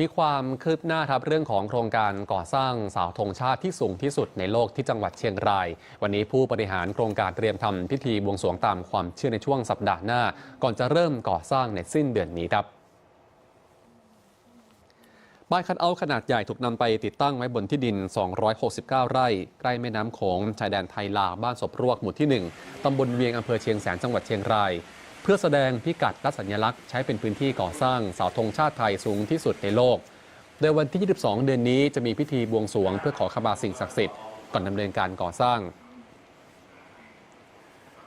มีความคืบหน้าครับเรื่องของโครงการก่อสร้างเสาธงชาติที่สูงที่สุดในโลกที่จังหวัดเชียงราย วันนี้ผู้บริหารโครงการเตรียมทำพิธีบวงสรวงตามความเชื่อในช่วงสัปดาห์หน้า ก่อนจะเริ่มก่อสร้างในสิ้นเดือนนี้ครับป้ายคัดเอาขนาดใหญ่ถูกนำไปติดตั้งไว้บนที่ดิน 269 ไร่ ใกล้แม่น้ำโขงชายแดนไทยลาวบ้านศพรวกหมู่ที่ 1 ตำบลเวียงอำเภอเชียงแสนจังหวัดเชียงราย เพื่อแสดงพิกัดและสัญลักษณ์ใช้เป็นพื้นที่ก่อสร้างเสาธงชาติไทยสูงที่สุดในโลก โดยวันที่ 22 เดือนนี้จะมีพิธีบวงสรวงเพื่อขอขมาสิ่งศักดิ์สิทธิ์ก่อนดำเนินการก่อสร้าง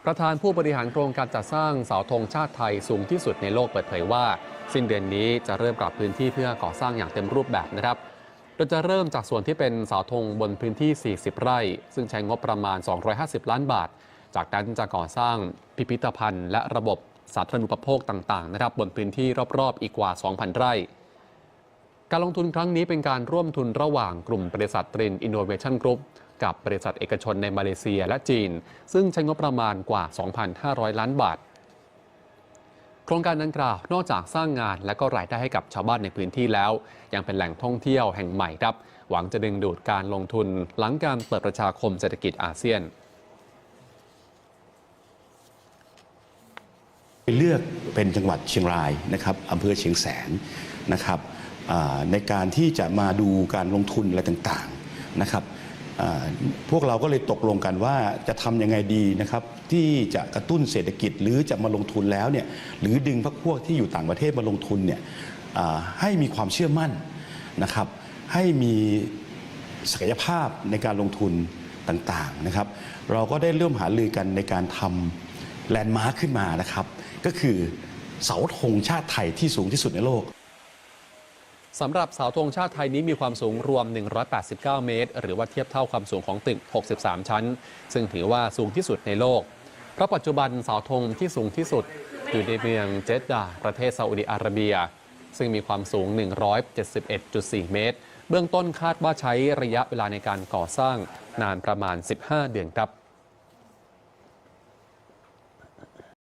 ประธานผู้บริหารโครงการจัดสร้างเสาธงชาติไทยสูงที่สุดในโลกเปิดเผยว่า สิ้นเดือนนี้จะเริ่มปรับพื้นที่เพื่อก่อสร้างอย่างเต็มรูปแบบนะครับโดยจะเริ่มจากส่วนที่เป็นเสาธงบนพื้นที่ 40 ไร่ ซึ่งใช้งบประมาณ 250 ล้านบาท จากนั้นจะก่อสร้างพิพิธภัณฑ์และระบบ สาธารณูปโภคต่างๆนะครับบนพื้นที่รอบๆ อีกกว่า 2,000 ไร่ การลงทุนครั้งนี้เป็นการร่วมทุนระหว่างกลุ่มบริษัทตรินอินโนเวชั่นกรุ๊ปกับบริษัทเอกชนในมาเลเซียและจีน ซึ่งใช้งบประมาณกว่า 2,500 ล้านบาท โครงการดังกล่าวนอกจากสร้างงานและก็รายได้ให้กับชาวบ้านในพื้นที่แล้ว ยังเป็นแหล่งท่องเที่ยวแห่งใหม่ครับ หวังจะดึงดูดการลงทุนหลังการเปิดประชาคมเศรษฐกิจอาเซียน ลือกเป็นจังหวัดเชียงรายนะครับอำเภอเชียงแสนนะครับในการที่จะมาดูการลงทุนอะไรต่างๆนะครับพวกเราก็เลยตกลงกันว่าจะทำยังไงดีนะครับที่จะกระตุ้นเศรษฐกิจหรือจะมาลงทุนแล้วเนี่ยหรือดึงพวกพวกที่อยู่ต่างประเทศมาลงทุนเนี่ยให้มีความเชื่อมั่นนะครับให้มีศักยภาพในการลงทุนต่างๆนะครับ เราก็ได้เริ่มหารือกันในการทำ แลนด์มาร์คขึ้นมานะครับ ก็คือเสาธงชาติไทยที่สูงที่สุดในโลกสำหรับเสาธงชาติไทยนี้มีความสูงรวม 189 เมตร หรือว่าเทียบเท่าความสูงของตึก 63 ชั้น ซึ่งถือว่าสูงที่สุดในโลก เพราะปัจจุบันเสาธงที่สูงที่สุดอยู่ในเมืองเจดดาห์ประเทศซาอุดิอาระเบีย ซึ่งมีความสูง 171.4 เมตร เบื้องต้นคาดว่าใช้ระยะเวลาในการก่อสร้างนานประมาณ 15 เดือนครับ